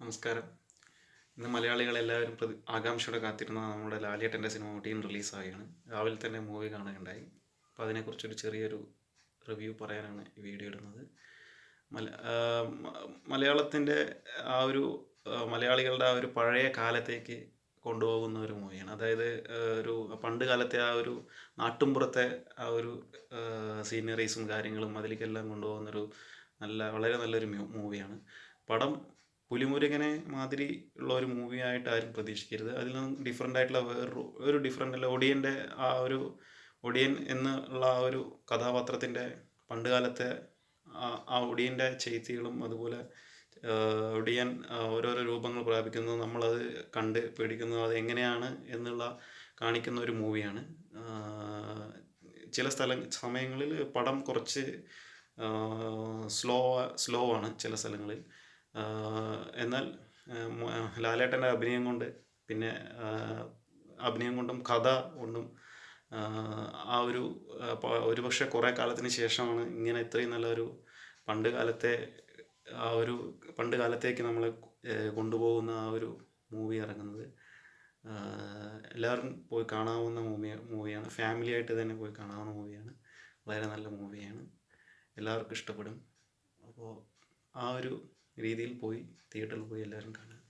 നമസ്കാരം. ഇന്ന് മലയാളികളെല്ലാവരും പ്രതി ആകാംക്ഷയോടെ കാത്തിരുന്ന നമ്മുടെ ലാലേട്ടന്റെ സിനിമ ഒടിയും റിലീസായാണ് രാവിലെ തന്നെ മൂവി കാണുകയുണ്ടായി. അപ്പോൾ അതിനെക്കുറിച്ചൊരു ചെറിയൊരു റിവ്യൂ പറയാനാണ് ഈ വീഡിയോ ഇടുന്നത്. മല മലയാളത്തിന്റെ ആ ഒരു മലയാളികളുടെ ആ ഒരു പഴയ കാലത്തേക്ക് കൊണ്ടുപോകുന്ന ഒരു മൂവിയാണ്. അതായത് ഒരു പണ്ട് കാലത്തെ ആ ഒരു നാട്ടുമ്പുറത്തെ ആ ഒരു സീനറീസും കാര്യങ്ങളും അതിലേക്കെല്ലാം കൊണ്ടുപോകുന്നൊരു നല്ല വളരെ നല്ലൊരു മൂവിയാണ്. പടം പുലിമുരുകനെ മാതിരി ഉള്ള ഒരു മൂവി ആയിട്ട് ആരും പ്രതീക്ഷിക്കരുത്. അതിൽ നിന്നും ഡിഫറെന്റ് ആയിട്ടുള്ള വേറൊരു ഒരു ഡിഫറെന്റ് അല്ല. ഒടിയന്റെ ആ ഒരു ഒടിയൻ എന്നുള്ള ആ ഒരു കഥാപാത്രത്തിന്റെ പണ്ടുകാലത്തെ ആ- ഒടിയന്റെ ചെയ്തികളും അതുപോലെ ഒടിയൻ ഓരോരോ രൂപങ്ങൾ പ്രാപിക്കുന്നത് നമ്മളത് കണ്ട് പേടിക്കുന്നു അത് എങ്ങനെയാണ് എന്നുള്ള കാണിക്കുന്ന ഒരു മൂവിയാണ് ചില സ്ഥല സമയങ്ങളിൽ പടം കുറച്ച് സ്ലോ സ്ലോ ആണ് ചില സ്ഥലങ്ങളിൽ. എന്നാൽ ലാലേട്ടന്റെ അഭിനയം കൊണ്ട് പിന്നെ അഭിനയം കൊണ്ടും കഥ കൊണ്ടും ആ, ഒരു ഒരുപക്ഷെ കുറേ കാലത്തിന് ശേഷമാണ് ഇങ്ങനെ ഇത്രയും നല്ലൊരു പണ്ട് കാലത്തെ ആ ഒരു പണ്ട് കാലത്തേക്ക് നമ്മളെ കൊണ്ടുപോകുന്ന ആ ഒരു മൂവി ഇറങ്ങുന്നത്. എല്ലാവരും പോയി കാണാവുന്ന മൂവി മൂവിയാണ്. ഫാമിലി ആയിട്ട് തന്നെ പോയി കാണാവുന്ന മൂവിയാണ്. വളരെ നല്ല മൂവിയാണ്. എല്ലാവർക്കും ഇഷ്ടപ്പെടും. അപ്പോൾ ആ ഒരു രീതിയിൽ പോയി തിയേറ്ററിൽ പോയി എല്ലാവരും കാണുക.